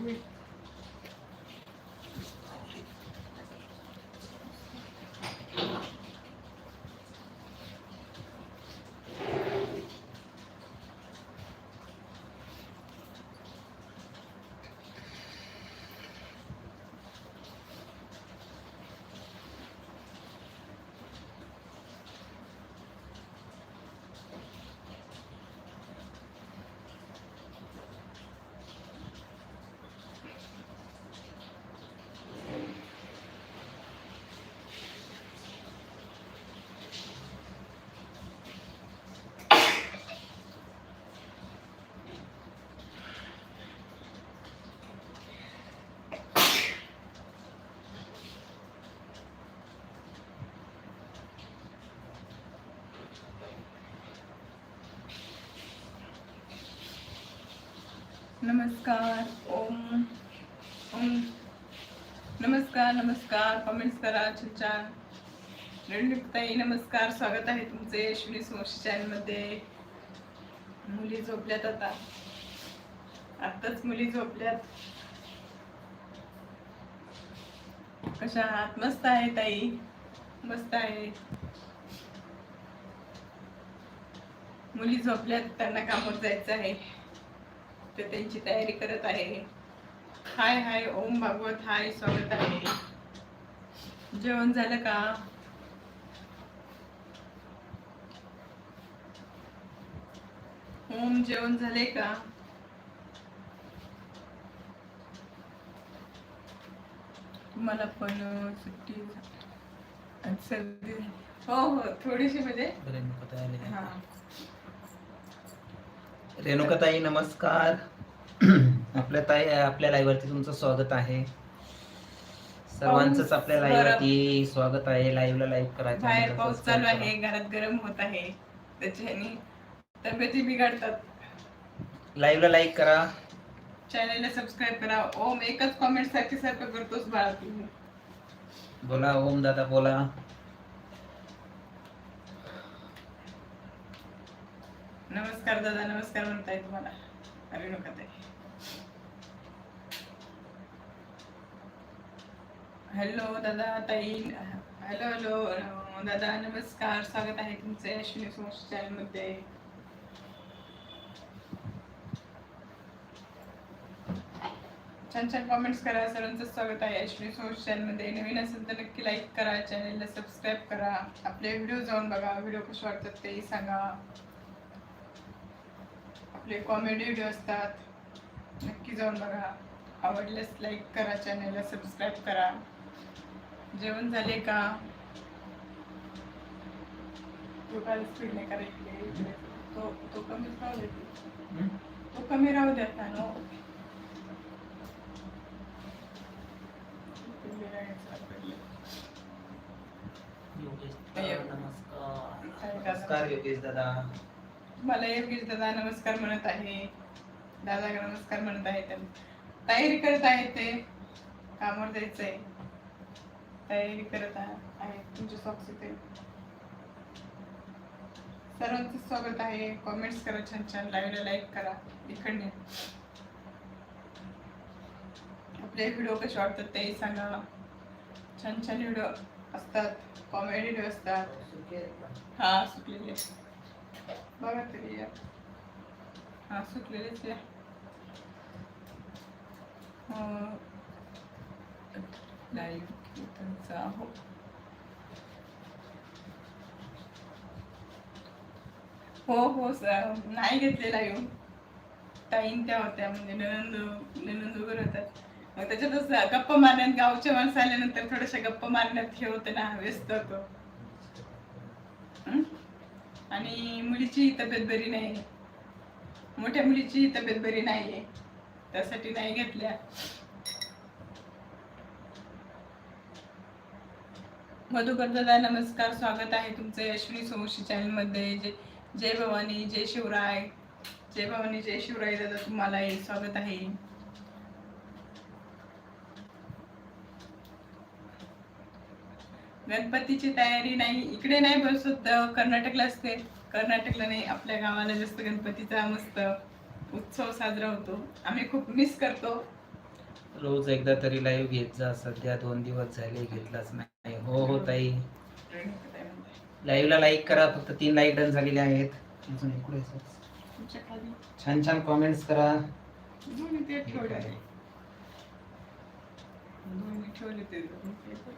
मी नमस्कार ओम ओम। नमस्कार नमस्कार कमेंट्स करा छान छान नमस्कार स्वागत आहे तुमचे अश्विनी सोमशी चॅनलमध्ये. मुली झोपल्यात आता. आत्ताच मुली झोपल्यात. कशा आहात? मस्त आहे ताई. मस्त आहे. मुली झोपल्यात त्यांना कामावर जायचं आहे. तर त्यांची तयारी करत आहे. हाय हाय ओम भागवत हाय स्वागत आहे. जेवण झालं का? ओम जेवण झाले का? तुम्हाला पण सुट्टी सर्दी. हो हो थोडीशी म्हणजे हा. रेणुकाताई नमस्कार. आपल्या ताई आपल्या लाईव्ह वरती तुमचं स्वागत आहे. सर्वांचंच आपल्या लाईव्ह वरती स्वागत आहे. लाईव्ह ला लाईव्ह करायचं बाहेर पाऊस चालू आहे घरात गरम होत आहे. त्याच्याने तब्येती बिघडतात. लाईव्ह ला लाईक करा. चॅनलला सबस्क्राईब करा. ओम एकच कॉमेंट सारखी सारखं करतोस बाळा तू. बोला ओम दादा बोला. नमस्कार दादा नमस्कार म्हणताय तुम्हाला. अरे नका ताई. हॅलो दादा ताई. हॅलो हॅलो दादा नमस्कार. स्वागत आहे तुमचे अश्विनी सोमश चॅनलमध्ये. छान छान कॉमेंट्स करा. सर्वांचं स्वागत आहे अश्विनी सोमश चॅनलमध्ये नवीन असेल तर नक्की लाईक करा. चॅनलला सबस्क्राईब करा. आपले व्हिडिओ जाऊन बघा. व्हिडिओ कसे वाटतात ते सांगा. आपले कॉमेडी व्हिडिओ असतात. नक्की जाऊन बघा. आवडल्यास लाईक करा चॅनलला सबस्क्राईब करा. जेवण झाले का? तो काय स्पीड नाही करायची तो तो कमी राहू देते तो कमी राहू द्यात ना नो नमस्कार योगेश दादा. मला योगेश दादा नमस्कार म्हणत आहे. दादा नमस्कार म्हणत आहे त्यांना तयारी करत आहेत ते. कामावर जायचंय. तयारी करत आहे आहेत तुमचे सॉक्स इथे. सर्वांचं स्वागत आहे. कॉमेंट्स करा छान छान. लाईव्हला लाईक करा. इकडने. आपले व्हिडिओ कसे वाटतात ते सांगा. छान छान व्हिडिओ असतात. कॉमेडी व्हिडिओ असतात. हा सुकलेले. बघा तरी या हा सुकलेलेच या लाईव्ह कीर्तनचा हो हो हो सर नाही घेतले लाईव्ह ताईन त्या होत्या म्हणजे ननंद ननंद वगैरे होतात मग त्याच्यातच गप्पा मारण्यात गावच्या माणसं आल्यानंतर थोड्याशा गप्पा मारण्यात हे होतं ना व्यस्त होतो. आणि मुलीची तब्येत बरी नाही. मोठ्या मुलीची तब्येत बरी नाहीये. त्यासाठी नाही घेतल्या. मधुकर दादा नमस्कार. स्वागत आहे तुमचं यशवी सोमशी चॅनलमध्ये. जे जय भवानी जय शिवराय. जय भवानी जय शिवराय दादा तुम्हाला स्वागत आहे. गणपतीची तयारी नाही इकडे नाही बसत कर्नाटकला असते. कर्नाटकला नाही आपल्या गावाला जास्त गणपतीचा मस्त उत्सव साजरा होतो. आम्ही खूप मिस करतो. रोज एकदा तरी लाईव्ह घेत जा सध्या दोन दिवस झाले घेतलाच नाही. हो हो ताई. लाईव्हला लाईक करा फक्त तीन लाईक डन झालेले आहेत. अजून इकडे छान छान कॉमेंट्स करा. ठेवले काय? दोन्ही ठेवले ते दोन्ही ते.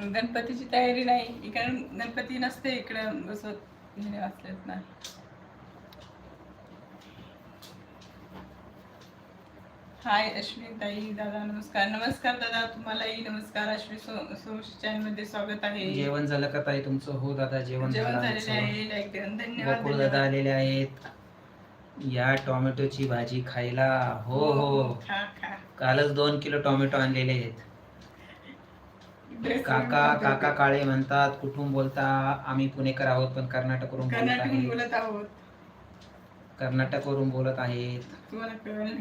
गणपतीची तयारी नाही. इकडे गणपती नसते इकडे बसत हिने वाचलेत ना. हाय अश्विनी ताई दादा नमस्कार. नमस्कार दादा तुम्हालाही नमस्कार. अश्विनी सोशी चॅनलमध्ये स्वागत आहे. जेवण झालं का ताई तुमचं? हो दादा जेवण जेवण झालं झालेले. आहे लाईक धन्यवाद. दादा. आलेले आहेत. या टोमॅटोची भाजी खायला. हो हो. खा खा. कालच दोन किलो टोमॅटो आणलेले आहेत. काका काका काळे म्हणतात कुठून बोलता? आम्ही पुणेकर आहोत पण कर्नाटकवरून बोलत कर्नाटकून आहे बोलत आहोत. कर्नाटकवरून बोलत आहेत. तुम्हाला कळलं नाही.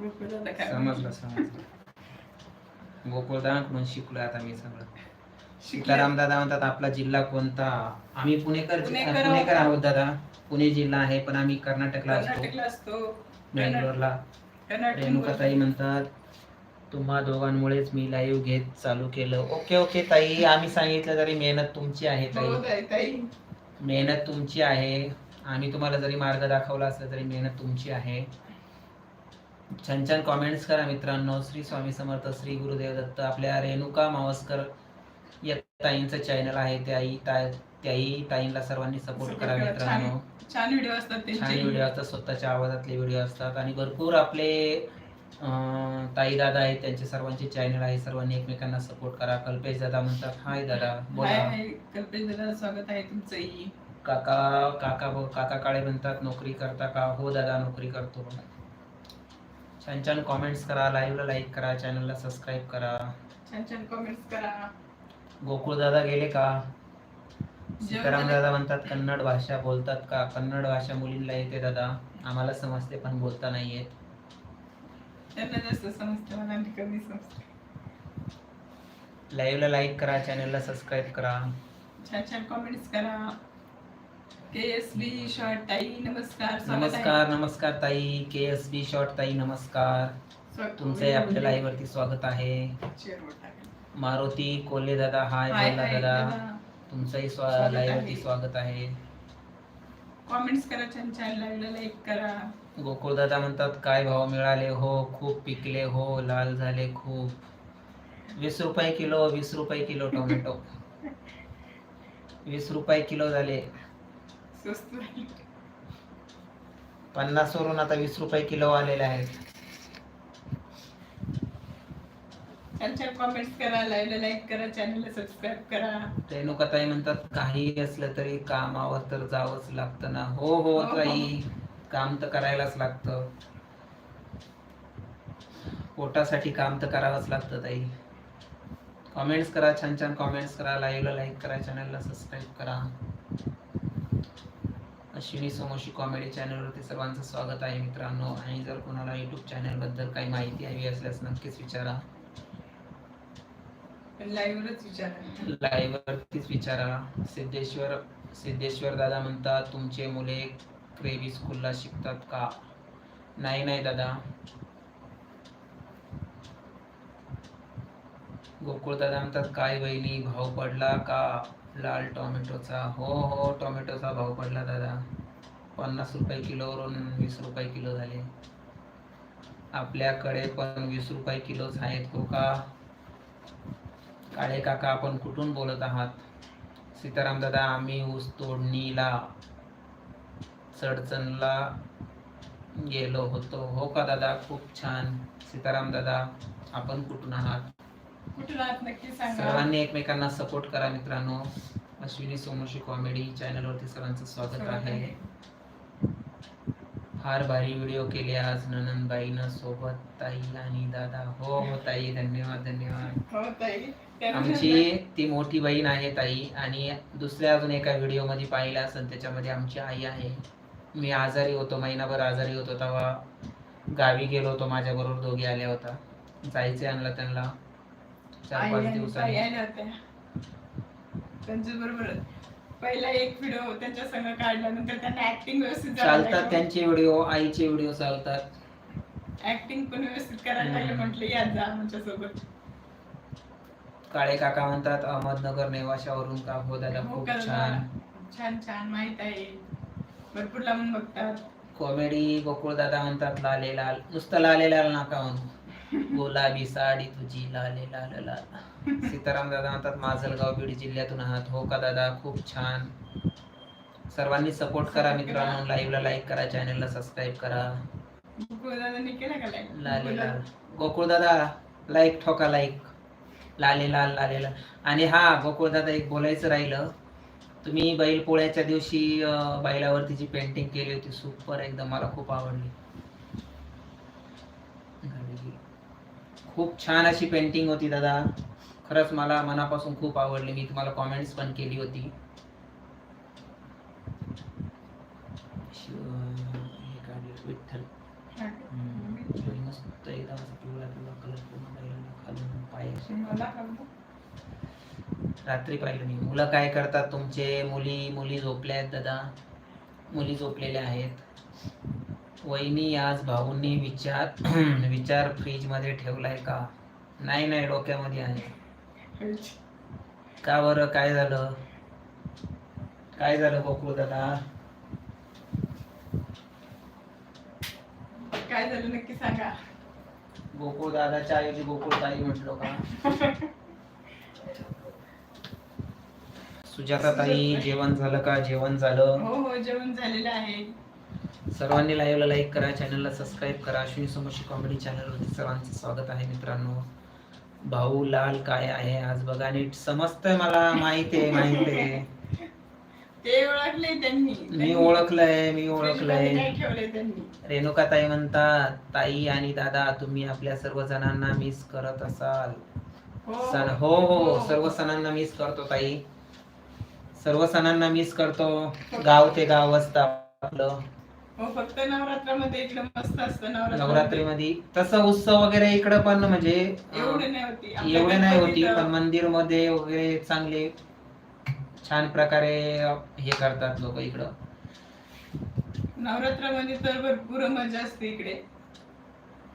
गोकुळदादा काय समजलं समजलं. गोकुळदाकडून शिकलोय आता मी सगळं. शिकले. सीताराम दादा म्हणतात आपला जिल्हा कोणता? आम्ही पुणेकर पुणेकर आहोत. पुणेकर आहोत. दादा. पुणे जिल्हा आहे पण आम्ही कर्नाटकला असतो. कर्नाटकला असतो. बँगलोरला. कर्नाटक रेणुकाताई म्हणतात तुम्हा दोघांमुळेच मी लाईव्ह घेत चालू केलं. ओके ओके ताई. आम्ही सांगितलं तरी मेहनत तुमची आहे हो ताई मेहनत तुमची आहे. आम्ही तुम्हाला जरी मार्ग दाखवला असला तरी मेहनत तुमची आहे. छान छान कॉमेंट्स करा मित्रांनो. श्री स्वामी समर्थ श्री गुरुदेव दत्त आपल्या रेणुका मावस्कर या ताईंचं चॅनल आहे. त्याही ताई त्याही ताईंना सर्वांनी सपोर्ट करा. मित्रांनो. छान व्हिडिओ असतात छान व्हिडिओ असतात स्वतःच्या आवाजातले व्हिडिओ असतात. आणि भरपूर आपले ताई दादा आहेत त्यांचे सर्वांचे चॅनल आहे सर्वांनी एकमेकांना सपोर्ट करा. कल्पेश दादा म्हणतात हाय दादा बोला. कल्पेश दादा स्वागत आहे तुमचंही. काका काका काका काळे म्हणतात नोकरी करता का? हो दादा नोकरी करतो. छान छान कॉमेंट्स करा लाईव्हला लाईक करा चॅनलला सबस्क्राईब करा. छान छान कमेंट्स करा. गोकुळ दादा गेले का? सीताराम दादा म्हणतात कन्नड भाषा बोलतात का? कन्नड भाषा मुलींना येते दादा. आम्हाला समजते पण बोलता नाही येत. त्यांना जास्त समजते मला आणि कमी समजते. लाईव्हला लाईक करा चॅनलला सबस्क्राईब करा. छान छान कमेंट्स करा. के एस बी शॉर्ट ताई नमस्कार स्वागत आहे. नमस्कार नमस्कार ताई. के एस बी शॉर्ट ताई नमस्कार. स्वागत- तुमचे आपल्या लाईव्ह वरती स्वागत आहे. शेअरवर टाका. मारुती कोल्हे दादा हाय हाय बोला हाय दादा. दादा. तुमचंही स्वागत लाईव्ह आहे. वरती स्वागत आहे. कमेंट्स करा छान छान लाईव्हला लाईक करा. गोकुळ दादा म्हणतात काय भाव मिळाले? हो खूप पिकले. हो लाल झाले खूप. वीस रुपये किलो वीस रुपये किलो टोमॅटो. वीस रुपये किलो झाले. पन्नास वरून आता वीस रुपये किलो आलेले आहेत. कमेंट्स करा लाईव्हला लाईक करा चॅनलला सबस्क्राईब करा. रेणुकाताई म्हणतात काही असलं तरी कामावर तर जावंच लागतं ना. हो हो हो. ताई. काम तर करायलाच लागतं. पोटासाठी काम तर करावंच लागतं ताई. कमेंट्स करा छान छान कमेंट्स करा लाईव्हला लाईक करा चॅनलला सबस्क्राईब करा. अश्विनी सोमोशी कॉमेडी चॅनलवरती सर्वांचं स्वागत आहे मित्रांनो. आणि जर कोणाला युट्यूब चॅनलबद्दल काही माहिती हवी असल्यास नक्कीच विचारा. लाईव्हवरच विचारा. लाईव्ह वरतीच विचारा. सिद्धेश्वर सिद्धेश्वर दादा म्हणतात तुमचे मुले क्रेवी स्कूलला शिकतात का? नाही नाही दादा. गोकुळ दादा म्हणतात काय बहिणी भाव पडला का? लाल टोमॅटोचा. हो हो टोमॅटोचा भाव पडला दादा. पन्नास रुपये किलोवरून वीस रुपये किलो झाले. आपल्याकडे पण वीस रुपये किलोच आहेत हो का? काळे काका आपण कुठून बोलत आहात? सीताराम दादा आम्ही ऊस तोडणीला चडचणला गेलो होतो. हो का दादा? खूप छान. सीताराम दादा आपण कुठून आहात? कुठून आहात? नक्की सांगा. सर्वांनी एकमेकांना सपोर्ट करा मित्रांनो. अश्विनी सोमोशी कॉमेडी चॅनलवरती सर्वांचं स्वागत स्वागत आहे. फार भारी व्हिडिओ केले आज ननंदबाईनं सोबत ताई आणि दादा. हो हो ताई. धन्यवाद धन्यवाद. हो ताई. आमची ती मोठी बहीण आहे ताई. आणि दुसऱ्या अजून एका व्हिडिओमध्ये पाहिलं असेल त्याच्यामध्ये आमची आई आहे. मी आजारी होतो महिनाभर आजारी होतो तेव्हा गावी गेलो होतो माझ्या बरोबर दोघी आल्या होता जायचे आणलं त्यांना. चार पाच दिवसांनी. त्यांच्या बरोबर पहिला एक व्हिडिओ त्यांच्या संग काढला नंतर त्यांना ऍक्टिंग व्यवस्थित चालतात. त्यांचे व्हिडिओ आईचे व्हिडिओ चालतात. ऍक्टिंग पण व्यवस्थित करायला लागले. म्हटलं या जा आमच्यासोबत. काळे काका म्हणतात अहमदनगर नेवाशावरून का? हो दादा हो खूप छान? छान छान माहीत आहे. भरपूर लांबून बघतात. कॉमेडी गोकुळ दादा म्हणतात लाले लाल. नुसतं लाले लाल नाका म्हणू. गुलाबी साडी तुझी लाले लाल लाल. सीताराम दादा म्हणतात माजलगाव बीड जिल्ह्यातून आहात. हो का दादा? खूप छान. सर्वांनी सपोर्ट करा मित्रांनो. लाईव्हला लाईक करा चॅनलला सबस्क्राईब करा? लाले लाल. गोकुळ दादा लाईक ठोका लाईक लाले लाल लाले लाल. आणि हा गोकुळ दादा एक बोलायचं राहिलं. तुम्ही बैल पोळ्याच्या दिवशी बैलावरती जी पेंटिंग केली होती सुपर एकदम मला खूप आवडली. खूप छान अशी पेंटिंग होती दादा. खरंच मला मनापासून खूप आवडली. मी तुम्हाला कॉमेंट्स पण केली होती. हे विठ्ठल मस्त एकदम पिवळा पिवळा कलर पूर्ण पाय. रात्री पाहिलं मी मुलं काय करतात तुमचे? मुली मुली झोपल्या आहेत दादा. मुली झोपलेल्या आहेत. वहिनी आज भाऊंनी विचार विचार फ्रीजमध्ये ठेवलाय का? नाही नाही डोक्यामध्ये आहे. का बरं? काय झालं? काय झालं गोकुळ दादा? काय झालं नक्की सांगा. गोकुळ दादाच्या ऐवजी गोकुळ ताई म्हटलो का? सुजाता ताई जेवण झालं का? जेवण झालं. हो हो जेवण झालेलं आहे. सर्वांनी लाईव्हला लाईक करा चॅनलला सबस्क्राईब करा. अश्विनी समोरची कॉमेडी चॅनलवरती सर्वांचं स्वागत आहे मित्रांनो. भाऊ लाल काय आहे आज बघा? नीट समजतंय मला माहीत आहे माहीत आहे. ते ओळखले त्यांनी. मी ओळखलंय मी ओळखलंय. रेणुका ताई म्हणतात ताई आणि दादा तुम्ही आपल्या सर्व जणांना मिस करत असाल. हो. सण हो हो सर्व सणांना मिस करतो ताई. सर्व सणांना मिस करतो. गाव ते गाव असतं आपलं. हो फक्त नवरात्रामध्ये इकडे मस्त असतं नवरात्रीमध्ये. तसं उत्सव वगैरे इकडं पण म्हणजे एवढे नाही होती एवढे नाही होती आपल्या पण मंदिरमध्ये वगैरे चांगले छान प्रकारे हे करतात लोक इकडं. नवरात्रामध्ये तर भरपूर मजा असते इकडे.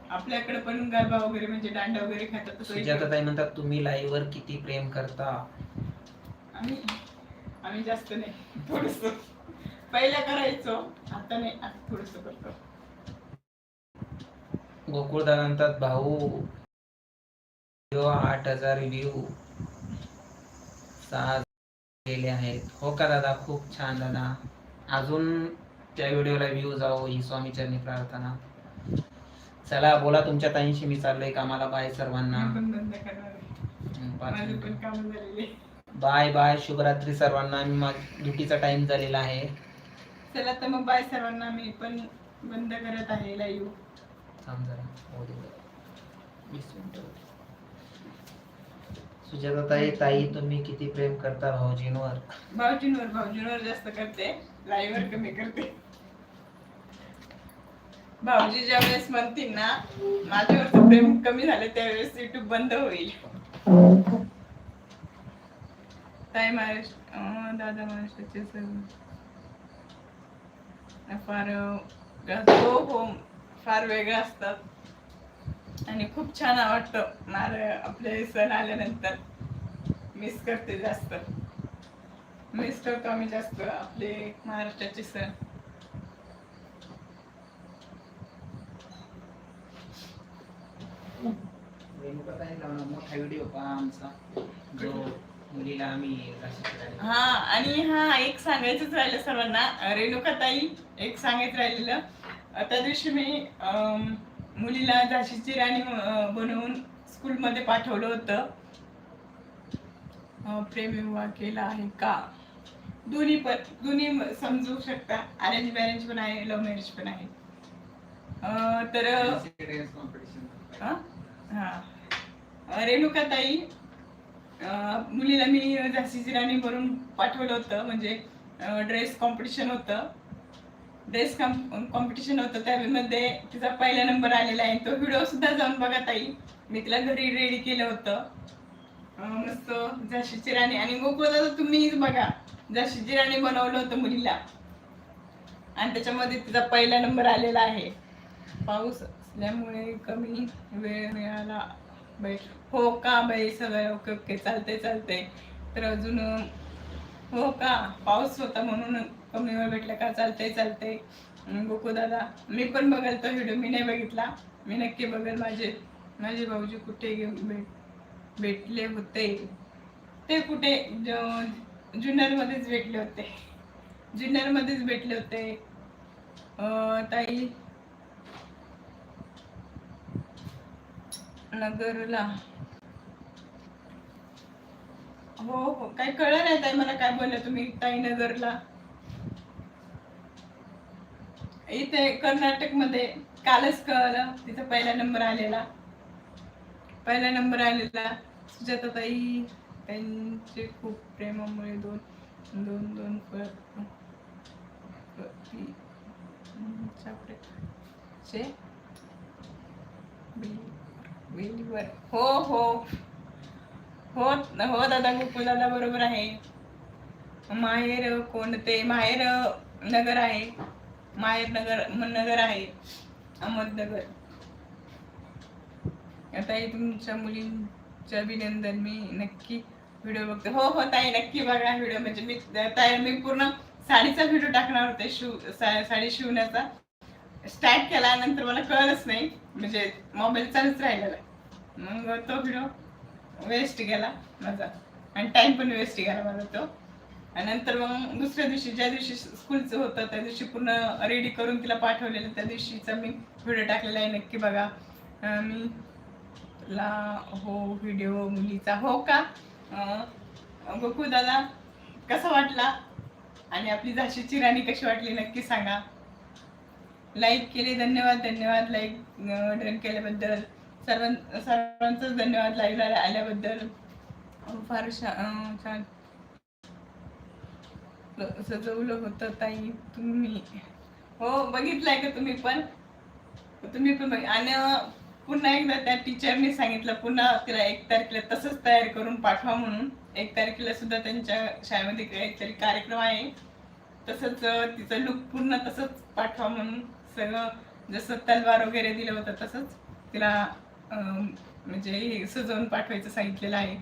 आपल्याकडे पण गरबा वगैरे म्हणजे दांडा वगैरे खातात. तसं इकडे- म्हणतात तुम्ही लाईव्ह वर किती प्रेम करता. आम्ही आम्ही जास्त नाही थोडस. पहिला करायचो आता नाही आता थोडस करतो. गोकुळदा म्हणतात भाऊ आठ हजार व्ह्यू सहा गेले आहेत. हो का दादा? खूप छान दादा. अजून त्या व्हिडिओला व्ह्यू जाओ ही स्वामीचरणी प्रार्थना. चला बोला तुमच्या ताईंशी मी चाललोय कामाला. बाय सर्वांना. पण बाय बाय शुभरात्री सर्वांना. ड्युटीचा टाइम झालेला आहे. चला तर मग बाय सर्वांना. मी पण बंद करत आहे लाईव्ह थांब जरा. होऊ दे. जरा. वीस मिनिटं. सुजाता ताई ताई तुम्ही किती प्रेम करता भाऊजींवर? भाऊजींवर भाऊजींवर जास्त करते. लाईव्हवर कमी करते. भाऊजी ज्या वेळेस म्हणतील ना माझ्यावरचं प्रेम कमी झालं त्यावेळेस युट्यूब बंद होईल. ताई महाराष्ट्र दादा महाराष्ट्राचे सर्व फार हो हो फार वेगळं असतात आणि खूप छान वाटतं मार आपले सण आल्यानंतर मिस करते जास्त. मिस करतो आम्ही जास्त आपले महाराष्ट्राचे सण मोठा व्हिडिओ पहा आमचा. जो मुलीला आम्ही हा आणि हा एक सांगायचंच राहिलं सर्वांना. रेणुका ताई एक सांगायचं राहिलेलं. त्या दिवशी मी मुलीला झाशीची राणी बनवून स्कूलमध्ये पाठवलं होतं. प्रेमविवाह केला आहे का? दोन्ही पण दोन्ही समजू शकता. अरेंज मॅरेज पण आहे लव्ह मॅरेज पण आहे. तर हा? हा. रेणुका ताई मुलीला मी झाशीची राणी भरून पाठवलं होतं म्हणजे ड्रेस कॉम्पिटिशन होतं. ड्रेस कॉम्पिटिशन होतं त्यामध्ये तिचा पहिला नंबर आलेला आहे. तो व्हिडिओ सुद्धा जाऊन बघा ताई. मी तिला घरी रेडी केलं होतं. मस्त झाशीची राणी आणि गोकुळदादा तुम्ही बघा. झाशीची राणी बनवलं होतं मुलीला. आणि त्याच्यामध्ये तिचा पहिला नंबर आलेला आहे. पाऊस असल्यामुळे कमी वेळ मिळाला. बाई हो का बाई? सगळं ओके ओके. चालते चालते तर अजून हो का? पाऊस होता म्हणून कमी वेळ भेटला का? चालते चालते गोकू दादा मी पण बघाल तो व्हिडिओ. मी नाही बघितला. मी नक्की बघेल. माझे माझे भाऊजी कुठे घेऊन भेट भेटले होते? ते कुठे? जुन्नरमध्येच भेटले होते. जुन्नरमध्येच भेटले होते. ताई नगरला. हो हो. काही कळलं नाही ताई मला काय बोलले तुम्ही ताई नगरला इथे कर्नाटकमध्ये कालच कळलं तिथं पहिला नंबर आलेला. पहिला नंबर आलेला. सुजाता ताई त्यांचे खूप प्रेमामुळे दोन दोन दोन सापडे. चे? बेली- हो हो. हो हो दादा गोकुळ दादा बरोबर आहे. माहेर कोणते? माहेर नगर आहे. माहेर नगर नगर आहे. अहमदनगर. ताई तुमच्या मुलींचं अभिनंदन मी नक्की व्हिडिओ बघते. हो हो ताई नक्की बघा व्हिडिओ. म्हणजे मी ताई मी पूर्ण साडीचा व्हिडिओ टाकणार होते शिव साडी शिवण्याचा. स्टार्ट केला नंतर मला कळलंच नाही. म्हणजे मोबाईल चालूच राहिलेला. मग तो व्हिडिओ वेस्ट गेला माझा. आणि टाइम पण वेस्ट गेला माझा तो. आणि नंतर मग दुसऱ्या दिवशी ज्या दिवशी स्कूलचं होतं त्या दिवशी पूर्ण रेडी करून तिला पाठवलेलं. त्या दिवशीचा मी व्हिडिओ टाकलेला आहे नक्की बघा. मी ला हो व्हिडिओ मुलीचा हो का? अं, गोकू दादा कसा वाटला? आणि आपली झाशीची राणी कशी वाटली नक्की सांगा. लाईक केले धन्यवाद धन्यवाद लाईक डन केल्याबद्दल. सर्वां सर्वांचंच धन्यवाद लाईव्हला आल्याबद्दल. फार छान. सजवलं होतं ताई तुम्ही. हो बघितलंय का तुम्ही पण? तुम्ही पण बघ आणि पुन्हा एकदा त्या टीचरने सांगितलं पुन्हा तिला एक तारखेला तसंच तयार करून पाठवा म्हणून. एक तारखेला सुद्धा त्यांच्या शाळेमध्ये काहीतरी कार्यक्रम आहे. तसंच तिचं लुक पूर्ण तसंच पाठवा म्हणून. सगळं जसं तलवार वगैरे दिलं होतं तसंच तिला म्हणजे हे सजवून पाठवायचं सांगितलेलं आहे.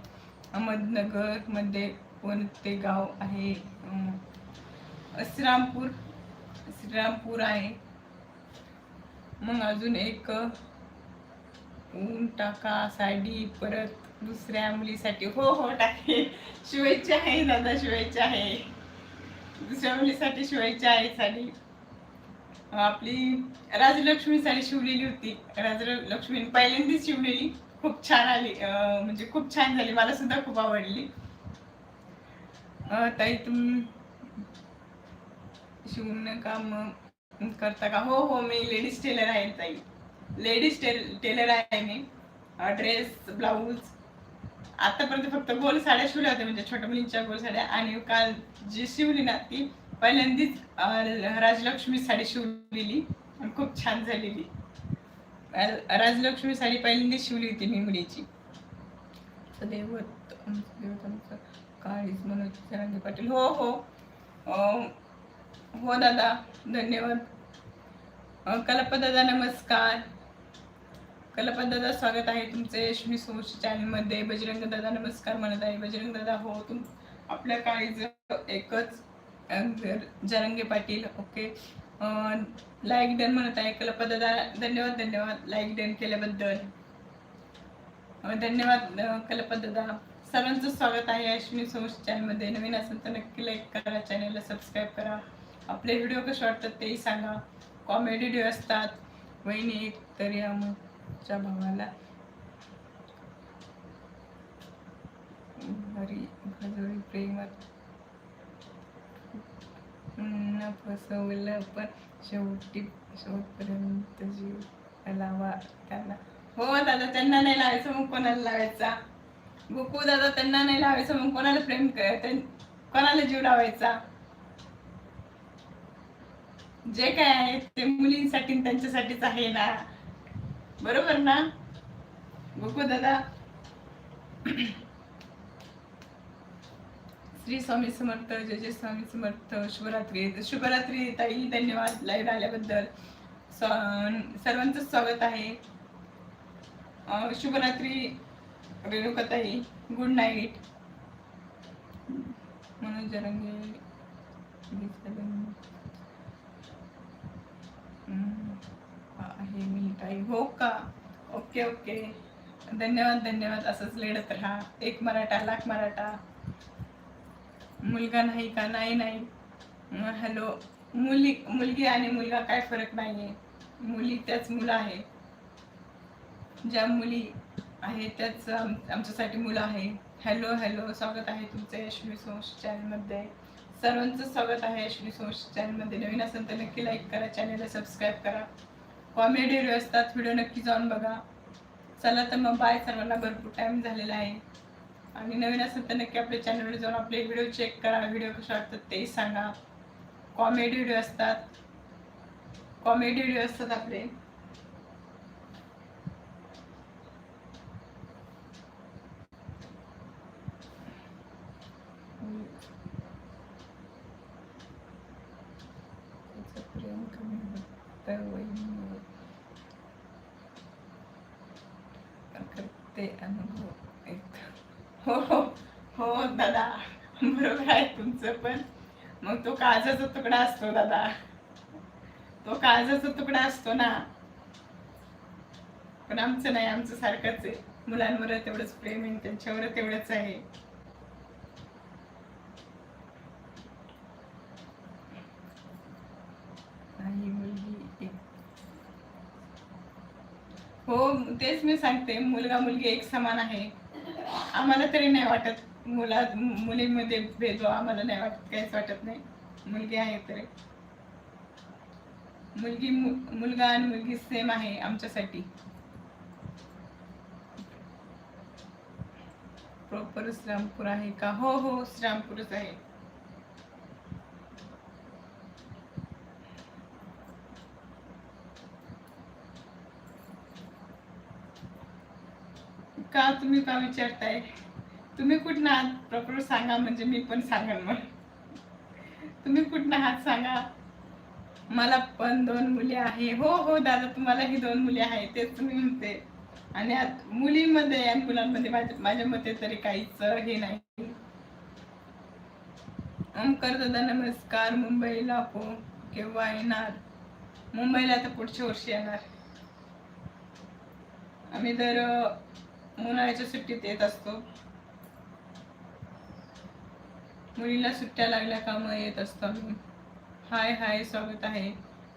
अहमदनगरमध्ये कोणते गाव आहे. श्रीरामपूर श्रीरामपूर आहे. मग अजून एक ऊन टाका साडी परत दुसऱ्या मुलीसाठी हो हो टाके. शिवायची आहे दादा शिवायची आहे. दुसऱ्या मुलीसाठी शिवायची आहे साडी. आपली राजलक्ष्मी साडी शिवलेली होती. राजलक्ष्मी पहिल्यांदाच शिवलेली. खूप छान आली. म्हणजे खूप छान झाली. मला सुद्धा खूप आवडली. ताई तुम शिवण काम करता का? हो हो मी लेडीज टेलर आहे ताई. लेडीज टेल टेलर आहे मी. Dress blouse. आतापर्यंत फक्त गोल साड्या शिवल्या होत्या. म्हणजे छोट्या मुलींच्या गोल साड्या. आणि काल जी शिवली ना ती पहिल्यांदीच राजलक्ष्मी साडी शिवलेली आणि खूप छान झालेली. राजलक्ष्मी साडी पहिल्यांदीच शिवली होती मी मुलीची. देवत काळीच मनोज जरांगे पाटील. हो हो. हो दादा. धन्यवाद. अं, दादा नमस्कार. कल्पा दादा स्वागत आहे तुमचे यशमी सोश चॅनलमध्ये. बजरंग दादा नमस्कार म्हणत आहे. बजरंग दादा हो तुम आपल्या काळीज एकच. Jarange Patil okay like done म्हणत आहे. कल्पा धन्यवाद धन्यवाद. लाईक डन केल्याबद्दल. धन्यवाद अं, सर्वांचं स्वागत आहे अश्विनी सोश चॅनलमध्ये नवीन असेल तर नक्की लाईक करा चॅनलला सबस्क्राईब करा. आपले व्हिडिओ कसे वाटतात तेही सांगा. कॉमेडी व्हिडिओ असतात. वहिनी एक तरी आमच्या भावाला. घरी प्रेमात न फसवलं पण शेवटी शेवटपर्यंत जीव लावा त्यांना. हो दादा त्यांना नाही लावायचं मग कोणाला लावायचा? गोकू दादा त्यांना नाही लावायचं मग कोणाला प्रेम कर कोणाला जीव लावायचा? जे काय आहे ते मुलींसाठी त्यांच्यासाठीच आहे ना. बरोबर ना? गोकू दादा? श्री स्वामी समर्थ जय जय स्वामी समर्थ शुभरात्री. शुभरात्री ताई धन्यवाद लाईव्ह आल्याबद्दल. सर्वांचं स्वागत आहे. शुभरात्री रेणुका ताई गुड नाईट मनोज जरंगे. आहे मी ताई. हो का? ओके ओके धन्यवाद धन्यवाद. असंच लढत राहा. एक मराठा लाख मराठा. मुलगा नाही का? नाही नाही. हॅलो मुली मुलगी आणि मुलगा काय फरक नाही आहे मुली त्याच मुलं आहे. ज्या मुली आहे त्याच आम- आमच्यासाठी मुलं आहे. हॅलो हॅलो स्वागत आहे तुमचं यशवी सोश चॅनलमध्ये. सर्वांचं स्वागत आहे यशवी सोश चॅनलमध्ये. नवीन असेल तर नक्की लाईक करा चॅनलला सबस्क्राईब करा. कॉमेडी व्हिडिओ असतात व्हिडिओ नक्की जाऊन बघा. चला तर मग बाय सर्वांना. भरपूर टाईम झालेला आहे. आणि नवीन असेल तर नक्की आपल्या चॅनलवर जाऊन आपले व्हिडिओ चेक करा. व्हिडिओ कसे वाटतात तेही सांगा. कॉमेडी व्हिडिओ असतात. कॉमेडी व्हिडिओ असतात आपले. ते करते अनुभव एक हो हो. हो दादा. बरोबर आहे तुमचं पण. मग तो काळजाचा तुकडा असतो दादा. तो काळजाचा तुकडा असतो ना. पण आमचं नाही आमचं सारखंच आहे. मुलांवर तेवढंच प्रेम आहे त्यांच्यावर तेवढंच आहे. हो तेच मी सांगते. मुलगा मुलगी एक समान आहे. आम्हाला तरी नाही वाटत. मुला मुलीमध्ये भेदभाव आम्हाला नाही वाटत. काहीच वाटत नाही. मुलगी आहे तरी. मुलगी मुलगा आणि मुलगी सेम आहे आमच्यासाठी. प्रॉपर श्रामपूर आहे का? हो हो श्रामपूरच आहे. का तुम्ही का विचारताय? तुम्ही कुठनं आहात? प्रॉपर सांगा म्हणजे मी पण सांगेन मग तुम्ही कुठनं आहात सांगा? मला पण दोन मुली आहे. हो हो दादा तुम्हाला ही दोन मुली आहे तेच तुम्ही म्हणते. आणि आत- मुलीमध्ये आणि मुलांमध्ये माझ्या माझ्या मते तरी काहीच हे नाही. ओमकर दादा नमस्कार. मुंबईला हो केव्हा येणार? मुंबईला तर पुढच्या वर्षी येणार. आम्ही तर उन्हाळ्याच्या सुट्टीत येत असतो. मुलीला सुट्ट्या लागल्या का मग येत असतो आम्ही. हाय हाय स्वागत आहे.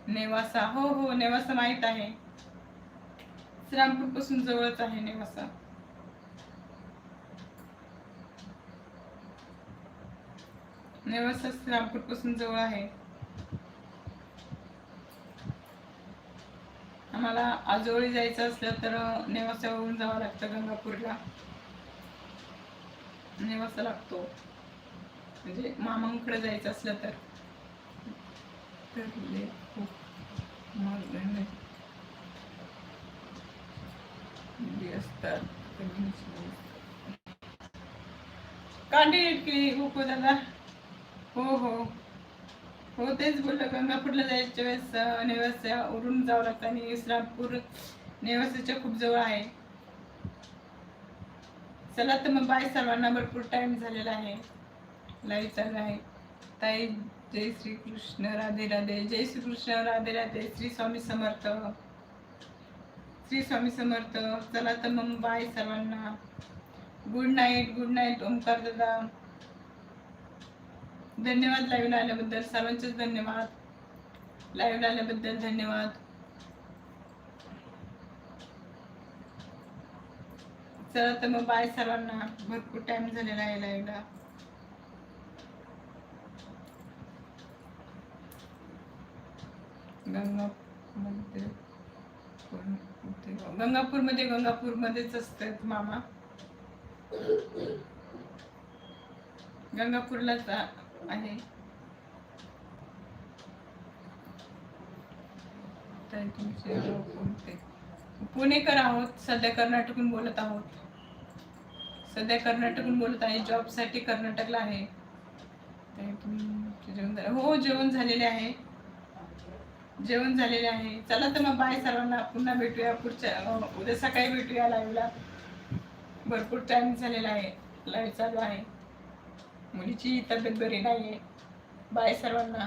नेवासा हो हो नेवासा माहीत आहे. श्रामपूरपासून जवळच आहे नेवासा. नेवासा श्रामपूरपासून जवळ आहे. आम्हाला आजोळी जायचं असलं तर नेवासावरून जावं लागतं गंगापूरला. नेवासा लागतो. म्हणजे मामांकडे जायचं असलं तर. खूप असतात कमी की हो दादा? हो हो. हो तेच बोललं गंगापूरला जायच्या वेळेस अं, नेवासावरून जावं लागतं आणि इस्लामपूर नेवासाच्या खूप जवळ आहे. चला तर मग बाय सर्वांना भरपूर टाइम झालेला आहे. लाईव्ह चालू आहे. ताई जय श्री कृष्ण राधे राधे. जय श्री कृष्ण राधे राधे. श्री स्वामी समर्थ. श्री स्वामी समर्थ. चला तर मग बाय सर्वांना. Good night good night Omkar दादा. धन्यवाद लाईव्ह आल्याबद्दल. सर्वांचेच धन्यवाद. लाईव्ह आल्याबद्दल धन्यवाद. चला तर मग बाय सर्वांना. भरपूर टाइम झालेला आहे लाईव्हला गंगापूरमध्ये गंगापूरमध्ये गंगापूरमध्ये गंगापूरमध्येच असतात मामा. गंगापूरलाच आहे. ताई, तुमचे पुणेकर आहोत सध्या कर्नाटकहून बोलत आहोत. सध्या कर्नाटकून बोलत आहे जॉबसाठी कर्नाटकला आहे. तुमचे जेवण झालं हो जेवण झालेले आहे. जेवण झालेले आहे. चला तर मग बाय सर्वांना. पुन्हा भेटूया पुढच्या उद्या सकाळी भेटूया लाईव्हला भरपूर टाइम झालेला आहे. लाईव्ह चालू आहे. मुलीची तब्येत बरी नाही आहे बाय सर्वांना.